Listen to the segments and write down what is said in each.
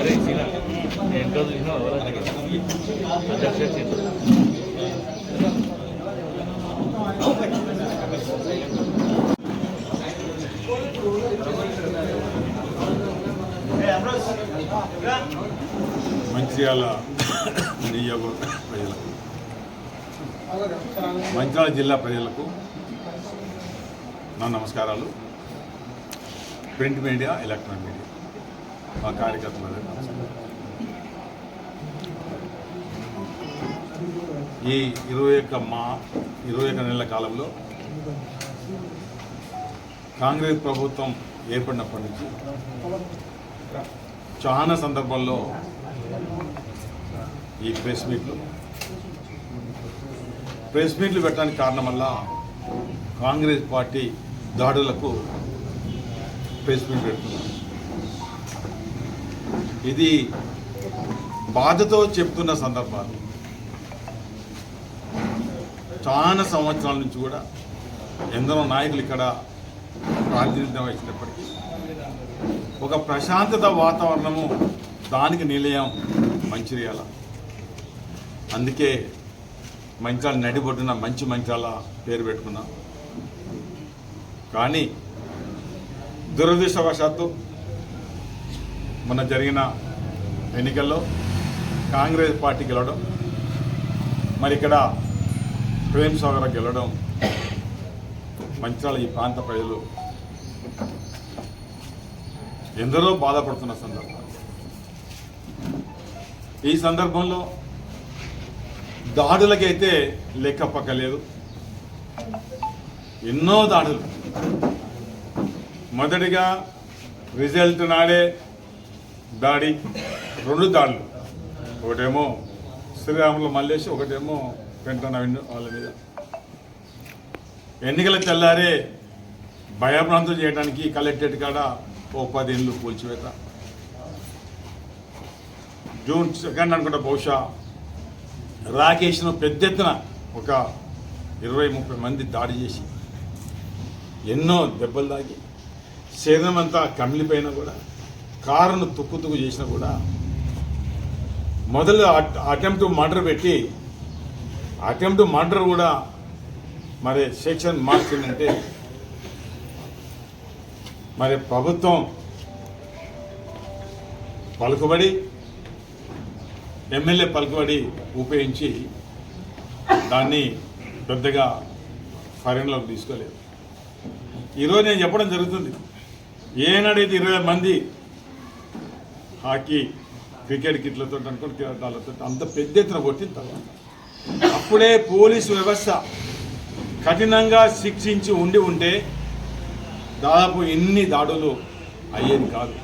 అరే సీనా నేను రోజు చూసినా అధ్యక్ష మంచిర్యాల నియోజక ప్రజలకు. మంచిర్యాల జిల్లా ప్రజలకు నా నమస్కారాలు. Print media electronic media. మా కార్యకర్తలు ఈ ఇరవై ఒక్క మా ఇరవై ఒక్క నెలల కాలంలో కాంగ్రెస్ ప్రభుత్వం ఏర్పడినప్పటి నుంచి చాలా సందర్భాల్లో ఈ ప్రెస్ మీట్లు ప్రెస్ మీట్లు పెట్టడానికి కారణం వల్ల కాంగ్రెస్ పార్టీ దాడులకు ప్రెస్ మీట్ పెడుతున్నారు. ఇది బాధతో చెప్తున్న సందర్భాలు. చాలా సంవత్సరాల నుంచి కూడా ఎందరో నాయకులు ఇక్కడ ప్రాతినిధ్యం వహించినప్పటికీ ఒక ప్రశాంతత వాతావరణము దానికి నిలయం మంచిర్యాల. అందుకే మంచాల నడిబొడ్డున మంచి మంచాల పేరు పెట్టుకున్నాం. కానీ దురదృష్టవశాత్తు మొన్న జరిగిన ఎన్నికల్లో కాంగ్రెస్ పార్టీ గెలవడం మరి ఇక్కడ ప్రేమ్ సాగర్ గెలవడం మంచాల ఈ ప్రాంత ప్రజలు ఎందరో బాధపడుతున్న సందర్భం. ఈ సందర్భంలో దాడులకైతే లెక్క పక్కలేదు. ఎన్నో దాడులు. మొదటిగా రిజల్ట్ నాడే దాడి రెండు దాడులు. ఒకటేమో శ్రీరాములు మల్లేసి ఒకటేమో పెంటన్ అవెన్యూ వాళ్ళ మీద. ఎన్నికల తెల్లారే భయభ్రాంతం చేయడానికి కలెక్టరేట్ కాడ ఓ పది ఇళ్ళు కూల్చివేత. జూన్ సెకండ్ అనుకుంటా బహుశా రాకేష్ను పెద్ద ఎత్తున ఒక ఇరవై ముప్పై మంది దాడి చేసి ఎన్నో దెబ్బలు తాగి శరీరం అంతా కమిలిపోయినా కూడా కారును తుక్కు తుక్కు చేసినా కూడా మొదలు అటెంప్ట్ మర్డర్ పెట్టి అటెంప్ట్ మర్డర్ కూడా మరి సెక్షన్ మార్చిందంటే మరి ప్రభుత్వం పలుకుబడి ఎమ్మెల్యే పలుకుబడి ఉపయోగించి దాన్ని పెద్దగా పరిగణలోకి తీసుకోలేదు. ఈరోజు నేను చెప్పడం జరుగుతుంది. ఏనాడైతే ఇరవై మంది హాకీ క్రికెట్ కిట్లతో అనుకుని కిరటాలతో అంత పెద్ద ఎత్తున కొట్టిన తర్వాత అప్పుడే పోలీసు వ్యవస్థ కఠినంగా శిక్షించి ఉండి ఉంటే దాదాపు ఎన్ని దాడులు అయ్యేది కాదు.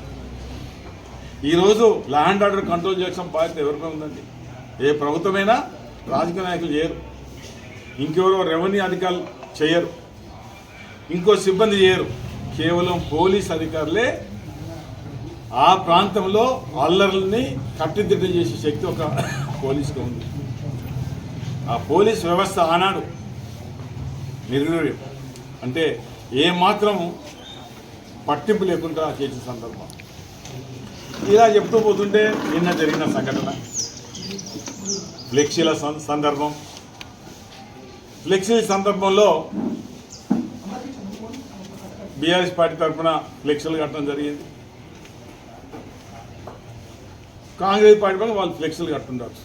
ఈరోజు ల్యాండ్ ఆర్డర్ కంట్రోల్ చేసిన బాధ్యత ఎవరిపై ఉందండి? ఏ ప్రభుత్వమైనా రాజకీయ నాయకులు చేయరు. ఇంకెవరో రెవెన్యూ అధికారులు చేయరు. ఇంకో సిబ్బంది చేయరు. కేవలం పోలీస్ అధికారులే ఆ ప్రాంతంలో అల్లర్లని కట్టుదిట్టం చేసే శక్తి ఒక పోలీసుకు ఉంది. ఆ పోలీస్ వ్యవస్థ ఆనాడు నిర్వీర్యం. అంటే ఏమాత్రం పట్టింపు లేకుండా చేసిన సందర్భం. ఇలా చెప్తూ పోతుంటే నిన్న జరిగిన సంఘటన. ఫ్లెక్సీల సందర్భం. ఫ్లెక్సీ సందర్భంలో బీఆర్ఎస్ పార్టీ తరఫున ఫ్లెక్సీలు కట్టడం జరిగింది. కాంగ్రెస్ పార్టీ పైన వాళ్ళు ఫ్లెక్సీలు కట్టుండవచ్చు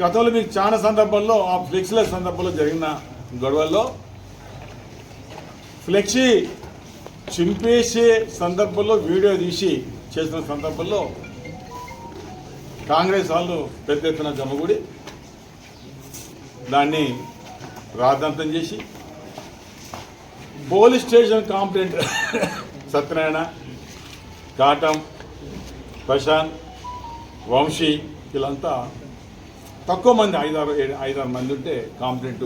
గతంలో మీకు చాలా సందర్భాల్లో ఆ ఫ్లెక్సీల సందర్భంలో జరిగిన గొడవల్లో ఫ్లెక్సీ చింపేసే సందర్భంలో వీడియో తీసి చేసిన సందర్భంలో కాంగ్రెస్ వాళ్ళు పెద్ద ఎత్తున జమగుడి దాన్ని రాద్ధాంతం చేసి police station complaint Satyanarayana Katam Prashanth Vamshi వీళ్ళంతా తక్కువ మంది ఐదారు ఏడు ఐదారు మంది ఉంటే కాంప్లైంట్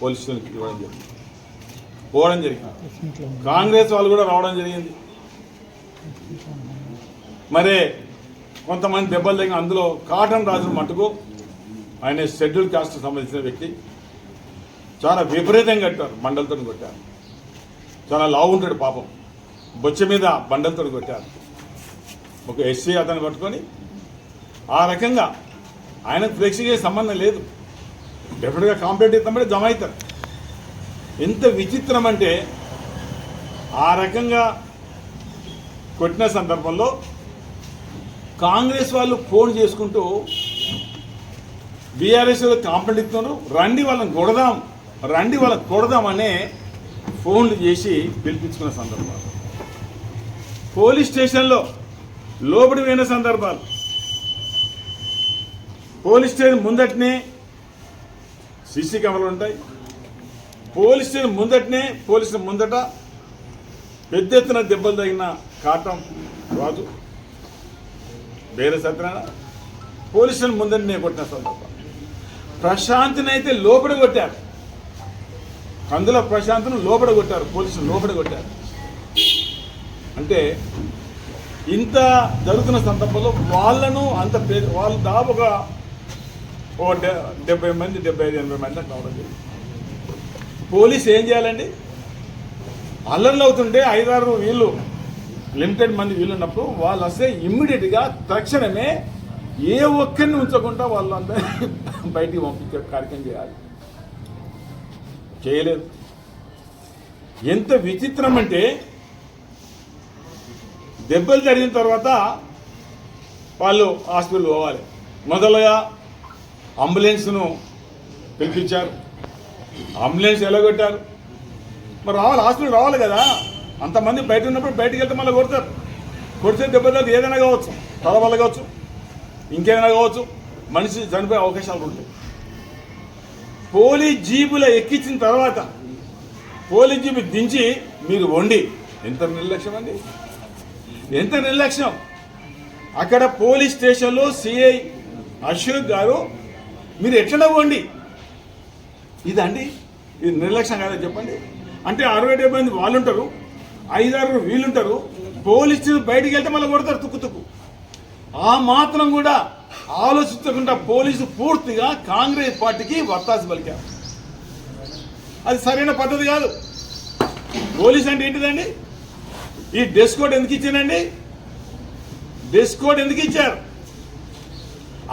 పోలీసులకి ఇవ్వడం జరిగింది. పోవడం జరిగింది. కాంగ్రెస్ వాళ్ళు కూడా రావడం జరిగింది. మరే కొంతమంది దెబ్బలు తగిన అందులో కాటన్ రాజు మటుకు ఆయన షెడ్యూల్ కాస్ట్ సంబంధించిన వ్యక్తి. చాలా విపరీతంగా కట్టారు బండలతో కొట్టారు. చాలా లావు ఉంటాడు పాపం. బొచ్చ మీద బండలతో కొట్టారు. ఒక ఎస్సీ అతను పట్టుకొని ఆ రకంగా ఆయన ఫ్లెక్సీకి సంబంధం లేదు. డెఫినెట్గా కాంపిటేటివ్ ఇస్తామంటే జమ అవుతారు. ఎంత విచిత్రం అంటే ఆ రకంగా కొట్టిన సందర్భంలో కాంగ్రెస్ వాళ్ళు ఫోన్ చేసుకుంటూ బీఆర్ఎస్ కాంప్లైంట్ ఇస్తున్నారు. రండి వాళ్ళని కొడదాం రండి వాళ్ళని కొడదామనే ఫోన్లు చేసి పిలిపించుకున్న సందర్భాలు పోలీస్ స్టేషన్లో లోబడి పోయిన సందర్భాలు. పోలీస్ స్టేషన్ ముందటనే సీసీ కెమెరాలు ఉంటాయి. పోలీస్ స్టేషన్ ముందటనే పోలీసుల ముందట పెద్ద ఎత్తున దెబ్బలు తగిన కాటం రాజు వేరే సత్యనారాయణ పోలీస్ స్టేషన్ ముందటనే కొట్టిన సందర్భం ప్రశాంతిని అయితే లోపల కొట్టారు. అందులో ప్రశాంత్ను లోపల కొట్టారు పోలీసులు లోపల కొట్టారు. అంటే ఇంత జరుగుతున్న సందర్భంలో వాళ్ళను అంత పే వాళ్ళు దాపుగా ఓ డెబ్బై మంది డెబ్బై ఐదు ఎనభై మంది అట్లా జరిగింది. పోలీస్ ఏం చేయాలండి? అల్లర్లు అవుతుంటే ఐదారు వీళ్ళు లిమిటెడ్ మంది వీళ్ళు ఉన్నప్పుడు వాళ్ళు వస్తే ఇమ్మీడియట్గా తక్షణమే ఏ ఒక్కరిని ఉంచకుండా వాళ్ళందరినీ బయటికి పంపించే కార్యక్రమం చేయాలి. చేయలేదు. ఎంత విచిత్రం అంటే దెబ్బలు జరిగిన తర్వాత వాళ్ళు హాస్పిటల్ పోవాలి. మొదలుగా అంబులెన్స్ను పిలిపించారు. అంబులెన్స్ ఎలాగొట్టారు మరి రావాలి హాస్పిటల్ రావాలి కదా. అంతమంది బయట ఉన్నప్పుడు బయటకు వెళ్తే మళ్ళీ కొడతారు. కొడితే దెబ్బ తగిలితే ఏదైనా కావచ్చు తలవల్ల కావచ్చు ఇంకేదైనా కావచ్చు మనిషి చనిపోయే అవకాశాలు ఉంటాయి. పోలీస్ జీపులో ఎక్కించిన తర్వాత పోలీస్ జీబు దించి మీరు వండి. ఎంత నిర్లక్ష్యం అండి? ఎంత నిర్లక్ష్యం? అక్కడ పోలీస్ స్టేషన్లో సిఐ అశోక్ గారు మీరు ఎట్లా పోండి. ఇదండి ఇది నిర్లక్ష్యం కాదని చెప్పండి. అంటే అరవై డెబ్బై మంది వాళ్ళు ఉంటారు ఐదారు వీళ్ళుంటారు పోలీసు బయటికి వెళ్తే మళ్ళీ కొడతారు తుక్కు తుక్కు. ఆ మాత్రం కూడా ఆలోచించకుండా పోలీసు పూర్తిగా కాంగ్రెస్ పార్టీకి వత్తాసు పలికారు. అది సరైన పద్ధతి కాదు. పోలీస్ అంటే ఏంటిదండి? ఈ డ్రెస్ కోడ్ ఎందుకు ఇచ్చానండి? డ్రెస్ కోడ్ ఎందుకు ఇచ్చారు?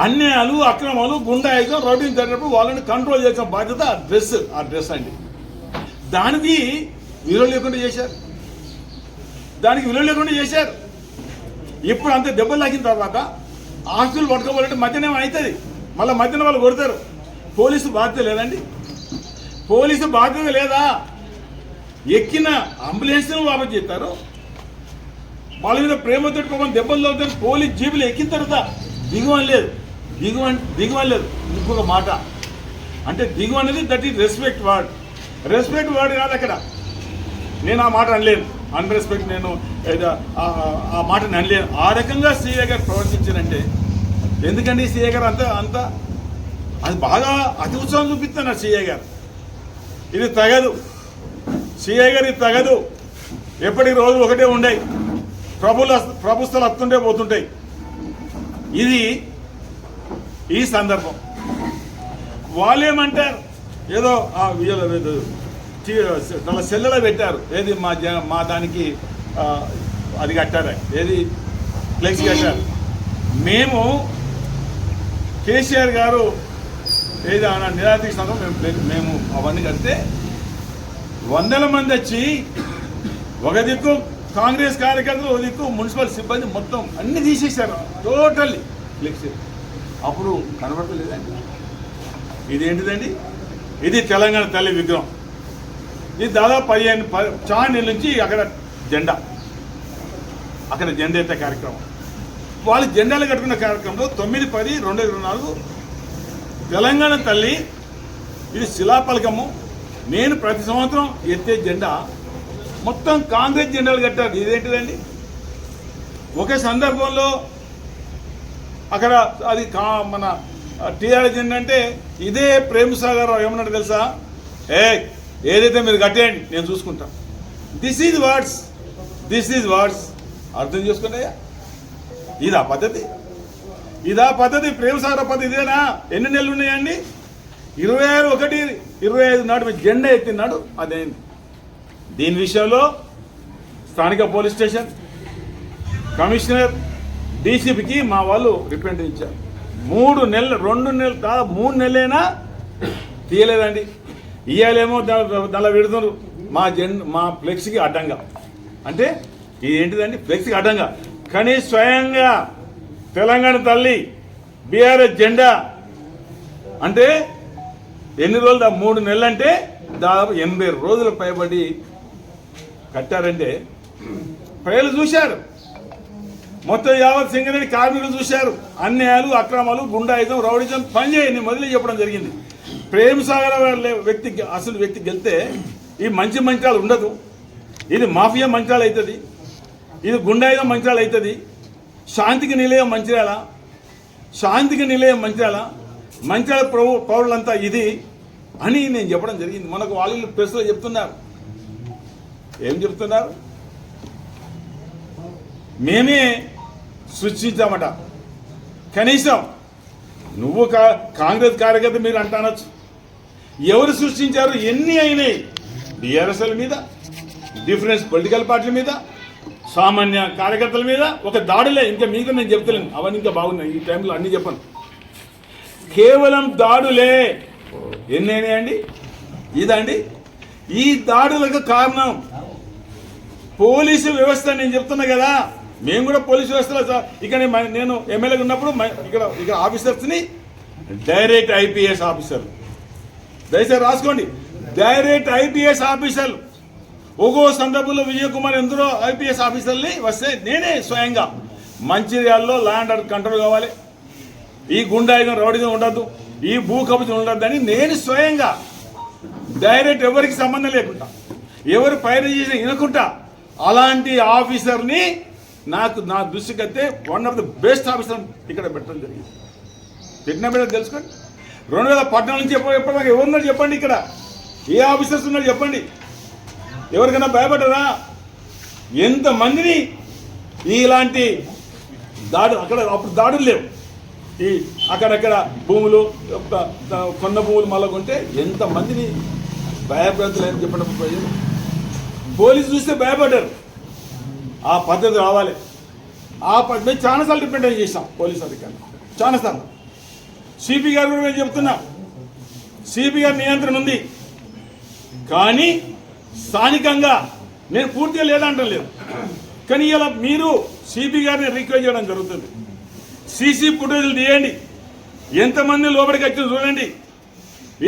అన్యాయాలు అక్రమాలు గుండాయిజం రౌడీని జరిగినప్పుడు వాళ్ళని కంట్రోల్ చేసిన బాధ్యత ఆ డ్రెస్ ఆ డ్రెస్ అండి. దానికి విలువ లేకుండా చేశారు. దానికి విలువ లేకుండా చేశారు. ఇప్పుడు అంత దెబ్బలు తాకిన తర్వాత హాస్టల్ పట్టుకోవాలంటే మధ్యాహ్నం అవుతుంది మళ్ళీ మధ్యాహ్నం వాళ్ళు కొడతారు. పోలీసు బాధ్యత లేదండి. పోలీసు బాధ్యత లేదా? ఎక్కిన అంబులెన్స్ వాపస్ చేస్తారు. వాళ్ళ మీద ప్రేమ తిట్టుకోమని దెబ్బలు తగ్గుతారు పోలీస్ జీబులు ఎక్కిన తర్వాత దిగువని లేదు. దిగువని దిగువని లేదు. ఇంకొక మాట. అంటే దిగువ అనేది that is respect word respect word కాదు అక్కడ. నేను ఆ మాట అనలేను. అన్రెస్పెక్ట్ నేను ఆ- మాటని ఆ అనలేను. ఆ రకంగా సీఏ గారు ప్రవర్తించారంటే ఎందుకండి సీఏ గారు అంత అంత? అది బాగా అతి ఉత్సాహం చూపిస్తున్నారు సీఏ గారు. ఇది తగదు. సీఏ గారు ఇది తగదు. ఎప్పటికి రోజు ఒకటే ఉండయి. ప్రభుల ప్రభుత్వాలు వస్తుంటే పోతుంటాయి. ఇది ఈ సందర్భం. వాళ్ళేమంటారు ఏదో వాళ్ళ సెల్లలో పెట్టారు. ఏది మా మా దానికి అది కట్టారు? ఏది? ఫ్లెక్స్ కట్టారు. మేము కేసీఆర్ గారు ఏది ఆయన నిరాదీక్ష మేము మేము అవన్నీ కడితే వందల మంది వచ్చి ఒక దిక్కు కాంగ్రెస్ కార్యకర్తలు దిక్కు మున్సిపల్ సిబ్బంది మొత్తం అన్ని తీసేశారు. టోటల్లీ ఫ్లెక్సీ అప్పుడు కనబడలేదండి ఇదేంటిదండి? ఇది తెలంగాణ తల్లి విగ్రహం. ఇది దాదాపు పదిహేను ప నుంచి అక్కడ జెండా. అక్కడ జెండా ఎత్తే కార్యక్రమం. వాళ్ళు జెండాలు కట్టుకున్న కార్యక్రమంలో తొమ్మిది పది రెండు ఇరవై నాలుగు తెలంగాణ తల్లి ఇది శిలాపలకము నేను ప్రతి సంవత్సరం ఎత్తే జెండా మొత్తం కాంగ్రెస్ జెండాలు కట్టారు. ఇదేంటిదండి? ఒకే సందర్భంలో అక్కడ అది కా మన టీఆర్ఎస్ జెండా అంటే ఇదే ప్రేమ్ సాగర్ రావు ఏమన్నాడు తెలుసా? ఏ ఏదైతే మీరు కట్టేయండి నేను చూసుకుంటా. This is words this is words అర్థం చేసుకున్నాయా? ఇదా పద్ధతి. ఇదా పద్ధతి. ప్రేమ సాగర్ పద్ధతి ఇదేనా? ఎన్ని నెలలు ఉన్నాయండి? ఇరవై ఆరు ఒకటి ఇరవై ఐదు నాడు మీరు జెండా ఎత్తినాడు అదేంటి దీని విషయంలో స్థానిక పోలీస్ స్టేషన్ కమిషనర్ డీసీపీకి మా వాళ్ళు రిప్రజెంటేషన్ ఇచ్చారు. మూడు నెలలు రెండు నెలలు కాదు మూడు నెలలైనా తీయలేదండి. ఇయ్యాలేమో దానిలో పెడుతున్నారు మా జెన్ మా ఫ్లెక్స్కి అడ్డంగా. అంటే ఇది ఏంటిదండి ఫ్లెక్స్కి అడ్డంగా. కానీ స్వయంగా తెలంగాణ తల్లి బీఆర్ఎస్ జెండా. అంటే ఎన్ని రోజులు దా- మూడు నెలలు అంటే దాదాపు ఎనభై రోజులు పైబడి కట్టారంటే ప్రజలు చూశారు. మొత్తం యావత్ సింగరేణి కార్మికులు చూశారు. అన్యాయాలు అక్రమాలు గుండాయిజం రౌడిజం పనిచేయని మొదలు చెప్పడం జరిగింది. ప్రేమ సాగర్ వ్యక్తి అసలు వ్యక్తికి వెళ్తే ఈ మంచి మంచాలు ఉండదు. ఇది మాఫియా మంచాలు అవుతుంది. ఇది గుండాయిజం మంచాలు అవుతుంది. శాంతికి నిలయం మంచిర్యాల శాంతికి నిలయం మంచిర్యాల మంచిర్యాల ప్రభు పౌరులంతా ఇది అని నేను చెప్పడం జరిగింది. మనకు వాళ్ళు ప్రెస్లో చెప్తున్నారు. ఏం చెప్తున్నారు? మేమే సృష్టించామట. కనీసం నువ్వు కా కాంగ్రెస్ కార్యకర్త మీరు అంటానొచ్చు. ఎవరు సృష్టించారు? ఎన్ని అయినాయి? డిఆర్ఎస్ఎల్ మీద డిఫరెన్స్ పొలిటికల్ పార్టీల మీద సామాన్య కార్యకర్తల మీద. ఒక దాడులే ఇంకా మీకు నేను చెప్తలేను. అవన్నీ ఇంకా బాగున్నాయి. ఈ టైంలో అన్నీ చెప్పను. కేవలం దాడులే. ఎన్నైనాయండి ఇదండి. ఈ దాడులకు కారణం పోలీసు వ్యవస్థ నేను చెప్తున్నా కదా. మేము కూడా పోలీసు వ్యవస్థలో ఇక్కడ నేను ఎమ్మెల్యేగా ఉన్నప్పుడు ఇక్కడ ఇక్కడ ఆఫీసర్స్ని డైరెక్ట్ ఐపీఎస్ ఆఫీసర్. దయచేసి రాసుకోండి. Direct IPS officer. ఒక్కో సందర్భంలో విజయ్ కుమార్ ఎందరో ఐపీఎస్ ఆఫీసర్ని వస్తే నేనే స్వయంగా మంచిర్యాలలో ల్యాండ్ ఆర్డర్ కంట్రోల్ కావాలి. ఈ గుండాయిగా రౌడీగా ఉండద్దు. ఈ భూ కబ్జం ఉండద్దని నేను స్వయంగా డైరెక్ట్ ఎవరికి సంబంధం లేకుండా ఎవరు పైన చేసిన వినకుండా అలాంటి ఆఫీసర్ని నాకు నా దృష్టికి అయితే one of the best officer ఇక్కడ పెట్టడం జరిగింది. పెట్టిన మీద తెలుసుకోండి. రెండు వేల పద్నాలుగు నుంచి ఎప్పుడు నాకు ఎవరున్నారు చెప్పండి ఇక్కడ? ఏ ఆఫీసర్స్ ఉన్నారు చెప్పండి. ఎవరికైనా భయపడ్డారా? ఎంతమందిని ఇలాంటి దాడు అక్కడ అప్పుడు దాడులు లేవు. ఈ అక్కడక్కడ భూములు కొన్న భూములు మళ్ళా కొంటే ఎంతమందిని భయపడతలేని చెప్పడం ప్రజలు పోలీసు చూస్తే భయపడ్డారు. ఆ పద్ధతి రావాలి. ఆ పద్ధతి మేము చాలాసార్లు రిప్రజెంట్ చేసాం పోలీస్ అధికారులు. చాలాసార్లు సిపి గారు కూడా మేము చెప్తున్నాం. సిపి గారి నియంత్రణ ఉంది. కానీ స్థానికంగా నేను పూర్తిగా లేదంటం లేదు. కానీ ఇలా మీరు సిపి గారిని రిక్వెస్ట్ చేయడం జరుగుతుంది. సీసీ ఫుటేజ్లు తీయండి. ఎంతమంది లోపలికి వచ్చి చూడండి.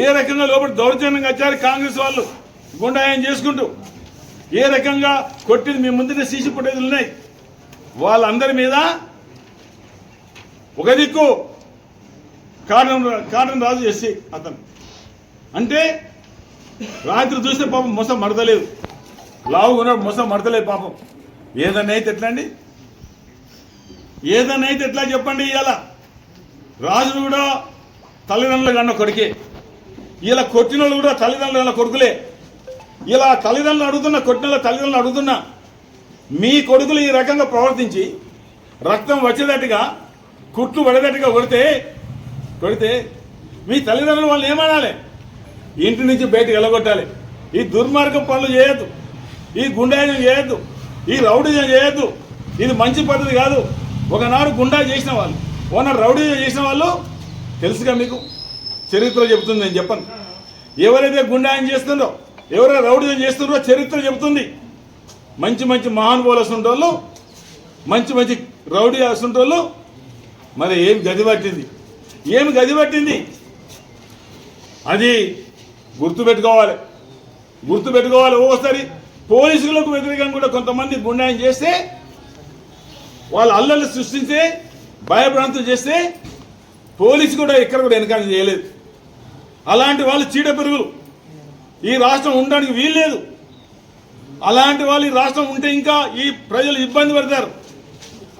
ఏ రకంగా లోపలి దౌర్జన్యంగా వచ్చారు కాంగ్రెస్ వాళ్ళు? గుండాయం చేసుకుంటూ. ఏ రకంగా కొట్టింది మీ ముందునే సీసీ ఫుటేజ్లు ఉన్నాయి? వాళ్ళందరి మీద ఒక దిక్కు కారణం కారణం రాజు ఎస్సీ అతను. అంటే రాత్రి చూస్తే పాపం మొసం మడతలేదు లావు ఉన్నాడు మొసం మడతలేదు పాపం. ఏదన్నా అయితే ఎట్లా అండి? ఏదన్నా అయితే ఎట్లా చెప్పండి ఇవాళ రాజు కూడా తల్లిదండ్రులు కన్న కొడుకే. ఇలా కొట్టిన వాళ్ళు కూడా తల్లిదండ్రులు కన్న కొడుకులే. ఇలా తల్లిదండ్రులు అడుగుతున్న కొట్టినలో తల్లిదండ్రులు అడుగుతున్నా మీ కొడుకులు ఈ రకంగా ప్రవర్తించి రక్తం వచ్చేటట్టుగా కుట్లు పడేటట్టుగా కొడితే కొడితే మీ తల్లిదండ్రులు వాళ్ళు ఏమనాలి? ఇంటి నుంచి బయటకు వెళ్ళగొట్టాలి. ఈ దుర్మార్గం పనులు చేయొద్దు. ఈ గుండాయిజం చేయొద్దు. ఈ రౌడీజం చేయొద్దు. ఇది మంచి పద్ధతి కాదు. ఒకనాడు గుండా చేసిన వాళ్ళు ఒకనాడు రౌడీజం చేసిన వాళ్ళు తెలుసుగా మీకు? చరిత్ర చెబుతుంది నేను చెప్పను. ఎవరైతే గుండాయం చేస్తుందో ఎవరైనా రౌడీజం చేస్తున్నారో చరిత్ర చెబుతుంది. మంచి మంచి మహానుభావులు వస్తుంటోళ్ళు మంచి మంచి రౌడీ వస్తుంటోళ్ళు మరి ఏం గది పట్టింది? ఏమి గది పట్టింది? అది గుర్తుపెట్టుకోవాలి. గుర్తుపెట్టుకోవాలి. ఓసారి పోలీసులకు వ్యతిరేకంగా కూడా కొంతమంది గుండాయం చేస్తే వాళ్ళు అల్లలు సృష్టించి భయభ్రాంతులు చేస్తే పోలీసు కూడా ఎక్కడ కూడా వెనకాల చేయలేదు. అలాంటి వాళ్ళు చీడ పెరుగులు. ఈ రాష్ట్రం ఉండడానికి వీల్లేదు. అలాంటి వాళ్ళు ఈ రాష్ట్రం ఉంటే ఇంకా ఈ ప్రజలు ఇబ్బంది పడతారు.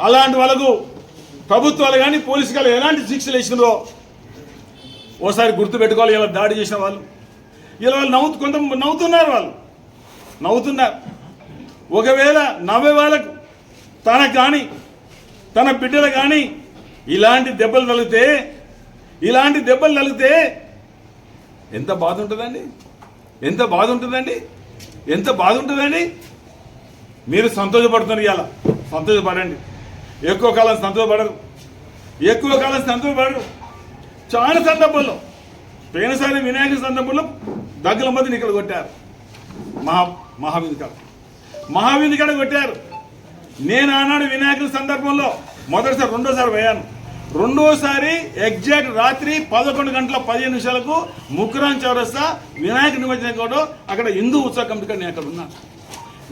అలాంటి వాళ్ళకు ప్రభుత్వాలు కానీ పోలీసు కానీ ఎలాంటి శిక్షలు వేసినారో ఓసారి గుర్తుపెట్టుకోవాలి ఇలా దాడి చేసిన వాళ్ళు ఇలా వాళ్ళు నవ్వు కొంత నవ్వుతున్నారు వాళ్ళు. నవ్వుతున్నారు. ఒకవేళ నవ్వే వాళ్ళకు తనకు కానీ తన బిడ్డలు కానీ ఇలాంటి దెబ్బలు తగిలితే ఇలాంటి దెబ్బలు తగిలితే ఎంత బాధ ఉంటుందండి? ఎంత బాధ ఉంటుందండి? ఎంత బాధ ఉంటుందండి? మీరు సంతోషపడుతున్నారు ఇవాళ. సంతోషపడండి. ఎక్కువ కాలం సంతోషపడరు. ఎక్కువ కాలం సంతోషపడరు. చాలా సందర్భంలో పోయినసారి వినాయక సందర్భంలో దగ్గర మధ్య ఇక్కడ కొట్టారు. మహా మహావింది కాడ. మహావింది కాడ కొట్టారు. నేను ఆనాడు వినాయకుల సందర్భంలో మొదటిసారి రెండోసారి పోయాను. రెండోసారి ఎగ్జాక్ట్ రాత్రి పదకొండు గంటల పదిహేను నిమిషాలకు ముక్కురాన్ చౌరస్తా వినాయక నిమజ్జనం కూడా అక్కడ హిందూ ఉత్సవ కమిటీ నేను అక్కడ ఉన్నాను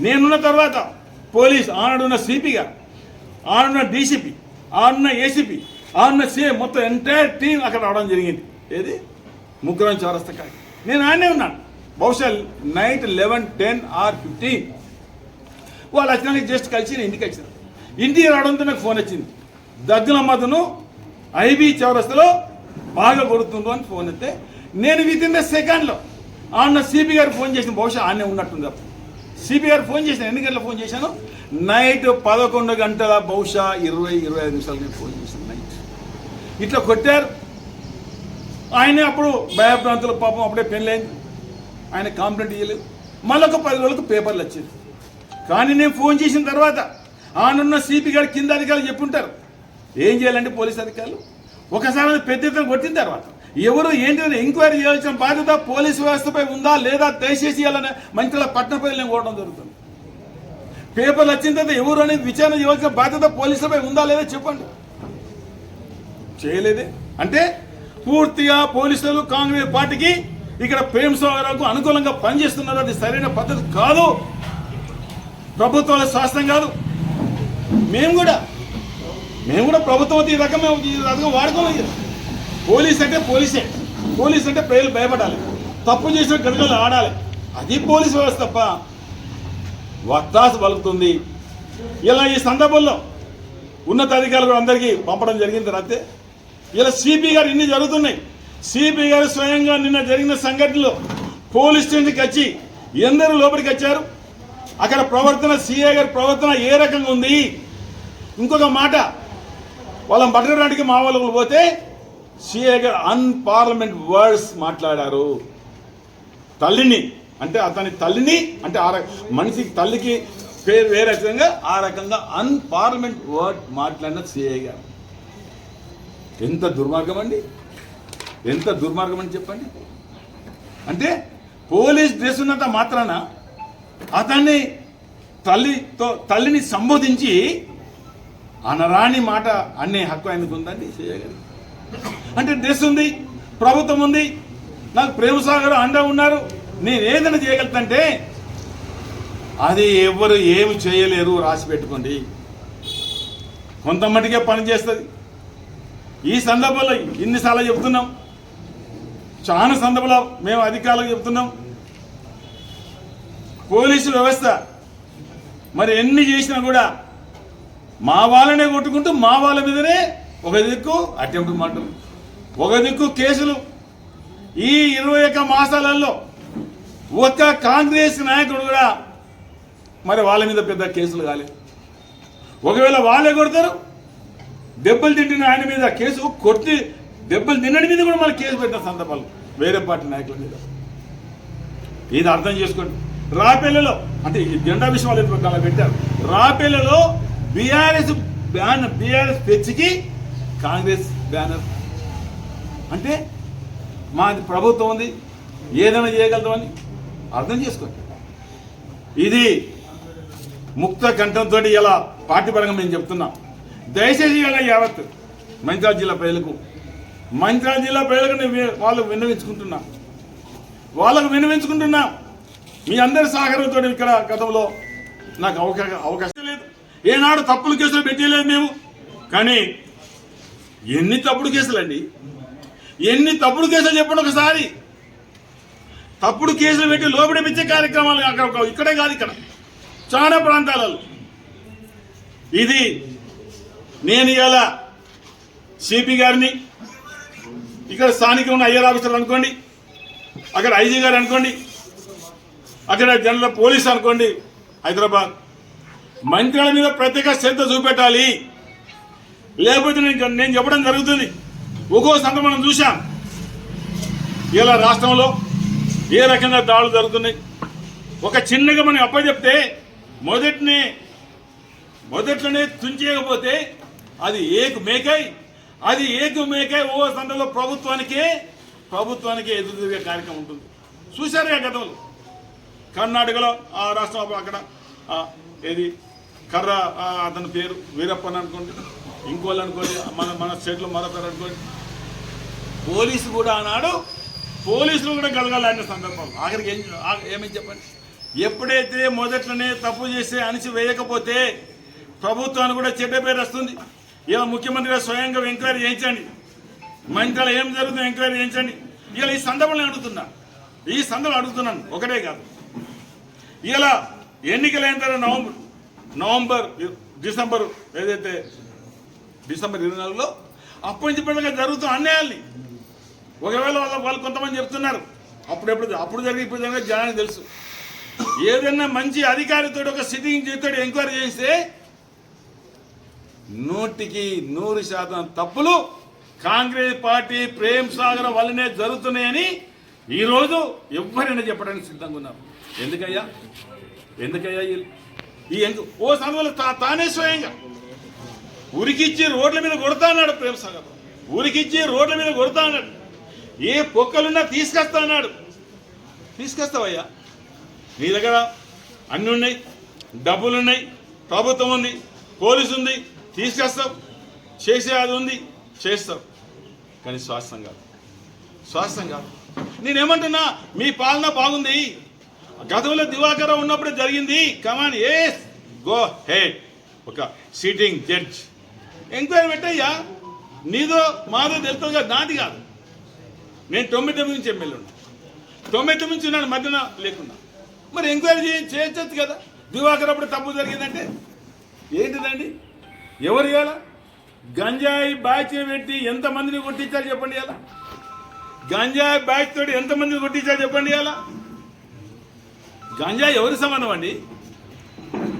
నేనున్న తర్వాత పోలీస్ ఆనాడున్న సిపిగా గారు ఆడున్న డీసీపీ ఆడున్న ఏసీపీ ఆడున్న సీఎం మొత్తం ఎంటైర్ టీం అక్కడ రావడం జరిగింది. ఏది? ముగ్గురం చౌరస్తా కాడికి. నేను ఆడనే ఉన్నాను. బహుశా night eleven ten or fifteen. వాళ్ళు వచ్చినాక జస్ట్ కలిసి నేను ఇంటికి వచ్చిన. ఇంటికి రావడంతో నాకు ఫోన్ వచ్చింది. దగ్గుల మధును ఐబీ చౌరస్తలో బాగా కొడుతుండ్రు అని ఫోన్ అయితే నేను విత్ ఇన్ ద సెకండ్లో ఆన్న సిపి గారు ఫోన్ చేసిన బహుశా ఆనే ఉన్నట్టుంది సిపి గారు ఫోన్ చేసిన ఎన్ని గంటల ఫోన్ చేశాను? నైట్ పదకొండు గంటల బహుశా ఇరవై ఇరవై ఐదు నిమిషాలు నేను ఫోన్ చేశాను నైట్. ఇట్లా కొట్టారు. ఆయనే అప్పుడు భయభ్రాంతులు పాపం అప్పుడే పెళ్ళైంది ఆయన కాంప్లైంట్ ఇవ్వలేదు మళ్ళొక పది రోజులకు పేపర్లు వచ్చింది. కానీ నేను ఫోన్ చేసిన తర్వాత ఆనున్న సిపి గారు కింద అధికారులు చెప్పుంటారు ఏం చేయాలంటే పోలీస్ అధికారులు? ఒకసారి పెద్ద ఎత్తున కొట్టిన తర్వాత ఎవరు ఏంటని ఎంక్వైరీ చేయాల్సిన బాధ్యత పోలీస్ వ్యవస్థపై ఉందా లేదా దయచేసి ఇవ్వాలనే మంచిగా పట్టణ ప్రజలను కోవడం జరుగుతుంది. పేపర్లు వచ్చిన తర్వాత ఎవరు అనేది విచారణ చేయాల్సిన బాధ్యత పోలీసులపై ఉందా లేదా చెప్పండి. చేయలేదే. అంటే పూర్తిగా పోలీసులు కాంగ్రెస్ పార్టీకి ఇక్కడ ప్రేమ సోదరులకు అనుకూలంగా పనిచేస్తున్నారు. అది సరైన పద్ధతి కాదు. ప్రభుత్వాల శాస్త్రం కాదు. మేము కూడా మేము కూడా ప్రభుత్వం ఈ రకమే ఈ రకం వాడుకోలేదు పోలీస్ అంటే పోలీసే. పోలీస్ అంటే ప్రజలు భయపడాలి. తప్పు చేసిన గడుగలు ఆడాలి. అది పోలీస్ వ్యవస్థ తప్ప వత్తాసు పలుకుతుంది. ఇలా ఈ సందర్భంలో ఉన్నతాధికారులు అందరికీ పంపడం జరిగింది అంతే. ఇలా సిపి గారు ఇన్ని జరుగుతున్నాయి. సిపి గారు స్వయంగా నిన్న జరిగిన సంఘటనలో పోలీస్ స్టేషన్కి వచ్చి ఎందరూ లోపలికి వచ్చారు. అక్కడ ప్రవర్తన సిఐ గారి ప్రవర్తన ఏ రకంగా ఉంది? ఇంకొక మాట వాళ్ళని పట్టుకోవడానికి మా వాళ్ళు పోతే సిఏ గారు అన్పార్లమెంట్ వర్డ్స్ మాట్లాడారు. తల్లిని అంటే అతని తల్లిని అంటే ఆ మనిషికి తల్లికి పేరు వేరే రకంగా ఆ రకంగా అన్పార్లమెంట్ వర్డ్ మాట్లాడిన సిఏ గారు. ఎంత దుర్మార్గం అండి? ఎంత దుర్మార్గం అని చెప్పండి? అంటే పోలీస్ డ్రెస్ ఉన్నంత మాత్రాన అతన్ని తల్లితో తల్లిని సంబోధించి అనరాని మాట అనే హక్కు ఆయనకు ఉందండి చేయగలి అంటే డ్రెస్ ఉంది ప్రభుత్వం ఉంది నాకు ప్రేమ సాగర్ అండ ఉన్నారు. నేను ఏదైనా చేయగలుగుతాంటే అది ఎవరు ఏమి చేయలేరు రాసి పెట్టుకోండి. కొంతమటికే పని చేస్తుంది. ఈ సందర్భంలో ఇన్నిసార్లు చెప్తున్నాం. చాలా సందర్భంలో మేము అధికారులకు చెప్తున్నాం. పోలీసు వ్యవస్థ మరి ఎన్ని చేసినా కూడా మా వాళ్ళనే కొట్టుకుంటూ మా వాళ్ళ మీదనే ఒక దిక్కు అటెంప్ట్ మాటలు ఒక దిక్కు కేసులు. ఈ ఇరవై ఒక్క మాసాలలో ఒక్క కాంగ్రెస్ నాయకుడు కూడా మరి వాళ్ళ మీద పెద్ద కేసులు కాలేదు. ఒకవేళ వాళ్ళే కొడతారు దెబ్బలు తింటిన ఆయన మీద కేసు కొట్టి దెబ్బలు తిన్నడి మీద కూడా మళ్ళీ కేసు పెట్టిన సందర్భాలు వేరే పార్టీ నాయకుల మీద. ఇది అర్థం చేసుకోండి. రాపేలలో అంటే ఈ జెండా విషయం వాళ్ళు పెట్టారు? రాపేలలో బీఆర్ఎస్ బ్యానర్ బీఆర్ఎస్ పెచ్చికి కాంగ్రెస్ బ్యానర్. అంటే మాది ప్రభుత్వం ఉంది ఏదైనా చేయగలుగుతామని అర్థం చేసుకోండి. ఇది ముక్త కంఠంతో ఇలా పార్టీ పరంగా మేము చెప్తున్నాం. దయచేసి ఇలా యావత్ మంచిరాజ్ జిల్లా ప్రజలకు మంచిరాజ్ జిల్లా ప్రజలకు నేను వాళ్ళకు విన్నవించుకుంటున్నా. వాళ్ళకు విన్నవించుకుంటున్నా. మీ అందరి సహకారంతో ఇక్కడ గతంలో నాకు అవకాశం అవకాశం ఏనాడు తప్పులు కేసులు పెట్టలేదు మేము. కానీ ఎన్ని తప్పుడు కేసులండి? ఎన్ని తప్పుడు కేసులు చెప్పండి ఒకసారి. తప్పుడు కేసులు పెట్టి లోపడిపించే కార్యక్రమాలు అక్కడ ఒక- ఇక్కడే కాదు ఇక్కడ. చాలా ప్రాంతాలలో. ఇది నేను ఇవాళ సిపి గారిని ఇక్కడ స్థానిక ఉన్న ఐఆర్ ఆఫీసర్ అనుకోండి అక్కడ ఐజీ గారు అనుకోండి అక్కడ జనరల్ పోలీస్ అనుకోండి హైదరాబాద్ మంత్రుల మీద ప్రత్యేక శ్రద్ధ చూపెట్టాలి. లేకపోతే నేను నేను చెప్పడం జరుగుతుంది. ఒక్కో సంత మనం చూశాం. ఇలా రాష్ట్రంలో ఏ రకంగా దాడులు జరుగుతున్నాయి? ఒక చిన్నగా మనం అప్పచెప్తే మొదటినే మొదట్లోనే తుంచేయకపోతే అది ఏకు మేకై అది ఏకు మేకై ఓ సందర్భంలో ప్రభుత్వానికే ప్రభుత్వానికే ఎదురు తిరిగే కార్యక్రమం ఉంటుంది. చూశారుగా గతంలో. కర్ణాటకలో ఆ రాష్ట్రం అక్కడ ఏది? కర్ర అతని పేరు వీరప్పని అనుకోండి ఇంకోళ్ళు అనుకోండి మన మన స్టేట్లో మరొకరు అనుకోండి. పోలీసు కూడా అన్నాడు పోలీసులు కూడా గలగలాడిన సందర్భం. ఆఖరికి ఏం ఆ- ఏమని చెప్పండి? ఎప్పుడైతే మొదట్లోనే తప్పు చేసి అణిచి వేయకపోతే ప్రభుత్వానికి కూడా చెడ్డ పేరు వస్తుంది. ఇలా ముఖ్యమంత్రిగా స్వయంగా ఎంక్వైరీ చేయించండి. మంత్రాలు ఏం జరుగుతుందో ఎంక్వైరీ చేయించండి. ఇలా ఈ సందర్భంలో అడుగుతున్నా. ఈ సందర్భం అడుగుతున్నాను. ఒకటే కాదు. ఇలా ఎన్నికలైన తర్వాత నవంబర్ నవంబర్ డిసెంబర్ ఏదైతే డిసెంబర్ ఇరవై నాలుగులో అప్పటి నుంచి ఇప్పటిదాకా జరుగుతున్న అన్యాయాల్ని. ఒకవేళ వాళ్ళ వాళ్ళు కొంతమంది చెప్తున్నారు అప్పుడెప్పుడు అప్పుడు జరిగి ఇప్పుడు జరిగే జనానికి తెలుసు. ఏదైనా మంచి అధికారితో ఒక సిట్టింగ్ చేతో ఎంక్వైరీ చేస్తే నూటికి నూరు శాతం తప్పులు కాంగ్రెస్ పార్టీ ప్రేమ్ సాగర్ వల్లనే జరుగుతున్నాయని ఈరోజు ఎవరైనా చెప్పడానికి సిద్ధంగా ఉన్నారు. ఎందుకయ్యా? ఎందుకయ్యా ఈ- ఓ సమయంలో తా తానే స్వయంగా. ఉరికిచ్చి రోడ్ల మీద కొడతా అన్నాడు ప్రేమ్ సాగర్ ఉరికిచ్చి రోడ్ల మీద కొడతా అన్నాడు. ఏ పొక్కలున్నా తీసుకొస్తా అన్నాడు. తీసుకొస్తావయ్యా. నీ దగ్గర అన్నీ ఉన్నాయి డబ్బులు ఉన్నాయి ప్రభుత్వం ఉంది పోలీసు ఉంది తీసుకొస్తావు. చేసే అది ఉంది చేస్తావు. కానీ స్వాస్థ్యం కాదు. స్వాస్థ్యం కాదు. నేనేమంటున్నా? మీ పాలన బాగుంది. గతంలో దివాకర్ ఉన్నప్పుడే జరిగింది. Come on a go ahead ఒక సిట్టింగ్ జడ్జ్ ఎంక్వైరీ పెట్టయ్యా. నీదో మాదో తెలుస్తుంది కదా నాది కాదు. నేను తొమ్మిది తొమ్మిది నుంచి ఎమ్మెల్యే ఉన్నా. తొమ్మిది తొమ్మిది నుంచి ఉన్నాను మధ్యన లేకున్నా. మరి ఎంక్వైరీ చేయొచ్చు కదా. దివాకర్ అప్పుడు తప్పు జరిగిందంటే? ఏంటిదండి? ఎవరు ఇవాళ గంజాయి బ్యాచ్ పెట్టి ఎంతమందిని కొట్టించారు చెప్పండి ఇలా గంజాయి బ్యాచ్ తోటి ఎంతమందిని కొట్టించారు చెప్పండి ఇలా గంజాయి ఎవరి సంబంధం అండి?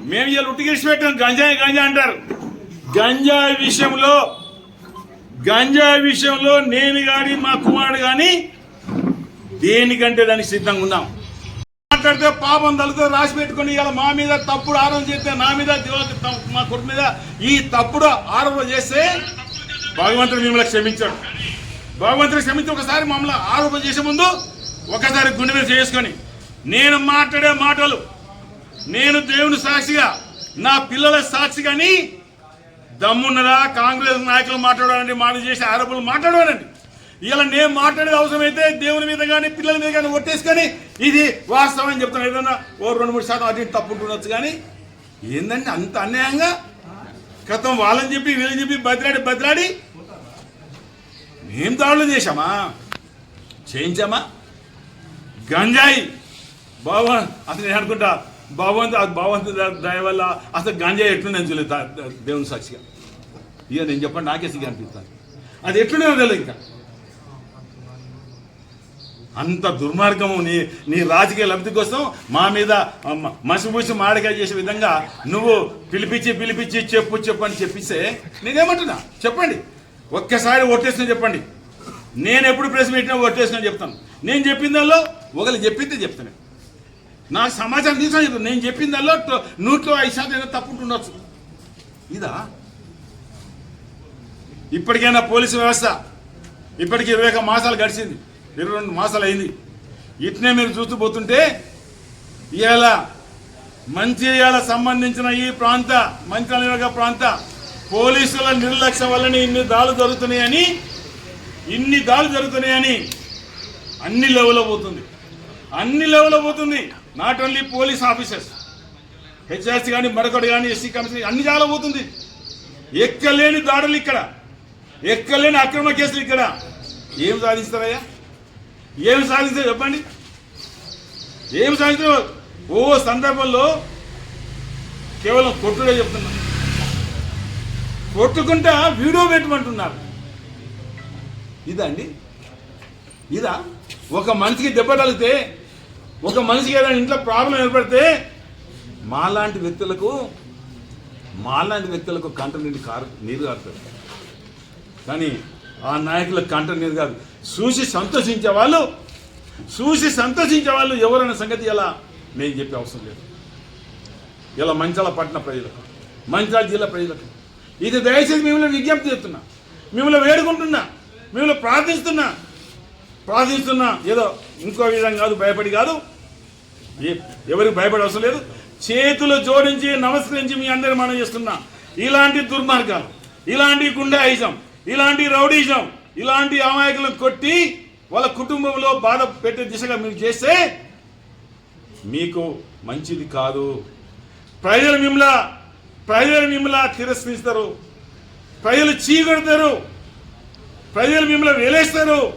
మేము ఇలా ఉట్టిగేసి పెట్టాం గంజాయి గంజా అంటారు. గంజాయి విషయంలో గంజాయి విషయంలో నేను కానీ మా కుమారుడు కానీ దేనికంటే దానికి సిద్ధంగా ఉన్నాం. మాట్లాడితే పాపం తలతో రాసి పెట్టుకొని ఇలా మా మీద తప్పుడు ఆరోపణ చేస్తే నా మీద దివాకర్ త- మా కొడుకు మీద ఈ తప్పుడు ఆరోపణ చేస్తే భగవంతుడు మిమ్మల్ని క్షమించాడు. భగవంతుడు క్షమించి ఒకసారి మమ్మల్ని ఆరోపణ చేసే ముందు ఒకసారి గుండె మీద చేసుకొని నేను మాట్లాడే మాటలు నేను దేవుని సాక్షిగా నా పిల్లల సాక్షిగాని దమ్మున్నదా కాంగ్రెస్ నాయకులు మాట్లాడాలండి మాట చేసి ఆరోపణలు మాట్లాడవానండి ఇలా నేను మాట్లాడేది అవసరమైతే దేవుని మీద కానీ పిల్లల మీద కానీ ఒట్టేసుకొని ఇది వాస్తవం అని చెప్తాను ఏదన్నా ఓ రెండు మూడు శాతం అటు ఇటు తప్పు ఉంటుండొచ్చు కానీ ఏందండి అంత అన్యాయంగా? క్రితం వాళ్ళని చెప్పి వీళ్ళని చెప్పి బతిలాడి బతిలాడి మేం దాడులు చేశామా? చేయించామా? గంజాయి భగవాన్ అసలు నేను అనుకుంటా భగవంతు భగవంతు దయ వల్ల అసలు గంజాయి ఎట్లుందని చూడలేదు దేవుని సాక్షిగా. ఇక నేను చెప్పండి నాకే సిగ్గు అనిపిస్తాను అది ఎట్లుండే తెలియదు ఇంకా. అంత దుర్మార్గము నీ నీ రాజకీయ లబ్ధి కోసం మా మీద మ- మసిపూసి మాడికాయ చేసే విధంగా నువ్వు పిలిపించి పిలిపించి చెప్పు చెప్పు అని చెప్పిస్తే నేనేమంటున్నా? చెప్పండి. ఒక్కసారి ఓటేసిన చెప్పండి. నేను ఎప్పుడు ప్రెస్ పెట్టినా ఓటేసిన చెప్తాను. నేను చెప్పిన దానిలో ఒకరు చెప్పిందే చెప్తాను నాకు సమాచారం తీసుకొని నేను చెప్పిందల్లో నూట్లో ఐదు శాతం ఏదో తప్పుంటుండొచ్చు ఇదా? ఇప్పటికైనా పోలీసు వ్యవస్థ ఇప్పటికి ఇరవై ఒక మాసాలు గడిచింది. ఇరవై రెండు మాసాలు అయింది. ఇట్నే మీరు చూస్తూ పోతుంటే ఇవాళ మంచిర్యాల సంబంధించిన ఈ ప్రాంత మంచిర్యాల ప్రాంత పోలీసుల నిర్లక్ష్యం వల్లనే ఇన్ని దాడులు జరుగుతున్నాయని ఇన్ని దాడులు జరుగుతున్నాయని అన్ని లెవెల్లో పోతుంది. అన్ని లెవెల్లో పోతుంది. Not only police officers HRC కానీ మరొకటి కానీ ఎస్సీ కమిషన్ అన్ని చాలా పోతుంది. ఎక్కలేని దాడులు ఇక్కడ. ఎక్కలేని అక్రమ కేసులు ఇక్కడ. ఏం సాధిస్తారయ్యా? ఏం సాధిస్తారు చెప్పండి. ఏం సాధిస్తారు? ఓ సందర్భంలో కేవలం కొట్టుడే చెప్తున్నా. కొట్టుకుంటా వీడియో పెట్టమంటున్నారు. ఇదా అండి? ఇదా? ఒక మనిషికి దెబ్బ తగిలితే ఒక మనిషికి ఏదైనా ఇంట్లో ప్రాబ్లం ఏర్పడితే మాలాంటి వ్యక్తులకు మాలాంటి వ్యక్తులకు కంట నుండి కారు నీరు కారుతుంది కానీ ఆ నాయకుల కంట నీరు కాదు. చూసి సంతోషించే వాళ్ళు చూసి సంతోషించే వాళ్ళు ఎవరైనా సంగతి ఎలా? నేను చెప్పే అవసరం లేదు. ఇలా మంచాల పట్టణ ప్రజలకు మంచాల జిల్లా ప్రజలకు. ఇది దయచేసి మిమ్మల్ని విజ్ఞప్తి చేస్తున్నా. మిమ్మల్ని వేడుకుంటున్నా. మిమ్మల్ని ప్రార్థిస్తున్నా. ప్రార్థిస్తున్నా. ఏదో ఇంకో విధంగా కాదు భయపడి కాదు. ఎవరికి భయపడే అవసరం లేదు. చేతులు జోడించి నమస్కరించి మీ అందరి మనం చేస్తున్నా. ఇలాంటి దుర్మార్గాలు ఇలాంటి గుండాయిజం ఇలాంటి రౌడీజం ఇలాంటి అమాయకులను కొట్టి వాళ్ళ కుటుంబంలో బాధ పెట్టే దిశగా మీరు చేస్తే మీకు మంచిది కాదు. ప్రజలు మిమ్మల్ని ప్రజలు మిమ్మల్ని తిరస్కరిస్తారు. ప్రజలు చీకొడతారు. ప్రజలు మిమ్మల్ని వేలేస్తారు.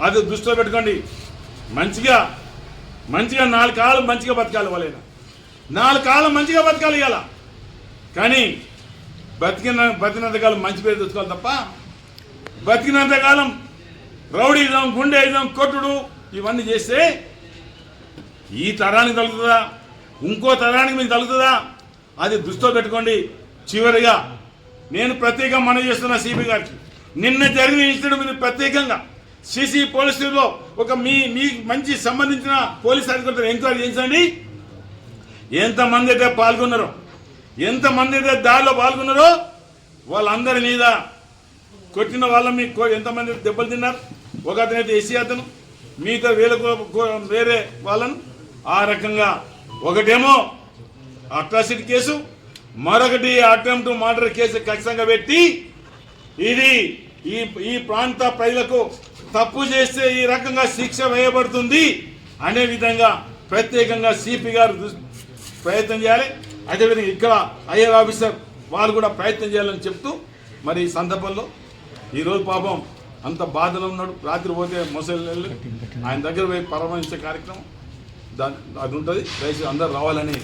అది దృష్టిలో పెట్టుకోండి. మంచిగా మంచిగా నాలుగు కాలం మంచిగా బతకాలి వాళ్ళైనా. నాలుగు కాలం మంచిగా బతకాలి ఇవాళ కానీ బతికిన బతికినంతకాలం మంచి పేరు తెచ్చుకోవాలి తప్ప బతికినంతకాలం రౌడీజం గుండేయిజం కొట్టుడు ఇవన్నీ చేస్తే ఈ తరానికి తగులుతుందా? ఇంకో తరానికి మీకు తగులుతుందా? అది దృష్టిలో పెట్టుకోండి. చివరిగా నేను ప్రత్యేకంగా మనం చేస్తున్న సిబి గారికి నిన్న జరిగిన ఇన్సిడెంట్ మీరు ప్రత్యేకంగా సిసి పోలీసులో ఒక మీ మీ మంచి సంబంధించిన పోలీస్ అధికారులతో ఎంక్వైరీ చేయించండి. ఎంతమంది అయితే పాల్గొన్నారో ఎంతమంది అయితే దారిలో పాల్గొన్నారో వాళ్ళందరి మీద కొట్టిన వాళ్ళ మీ ఎంతమంది అయితే దెబ్బలు తిన్నారు? ఒక అతను అయితే ఎస్సీ అతను మిగతా వేల వేరే వాళ్ళను ఆ రకంగా ఒకటేమో అట్రాసిటీ కేసు మరొకటి అటెంప్ట్ మర్డర్ కేసు ఖచ్చితంగా పెట్టి ఇది ఈ ఈ ప్రాంత ప్రజలకు తప్పు చేస్తే ఈ రకంగా శిక్ష వేయబడుతుంది అనే విధంగా ప్రత్యేకంగా సిపి గారు ప్రయత్నం చేయాలి. అదేవిధంగా ఇక్కడ ఐఆర్ ఆఫీసర్ వాళ్ళు కూడా ప్రయత్నం చేయాలని చెప్తూ మరి ఈ సందర్భంలో ఈరోజు పాపం అంత బాధలో ఉన్నాడు. రాత్రి పోతే ముసలి ఆయన దగ్గర పోయి పరామర్శించే కార్యక్రమం దాని అది ఉంటుంది. దయచేసి అందరు రావాలని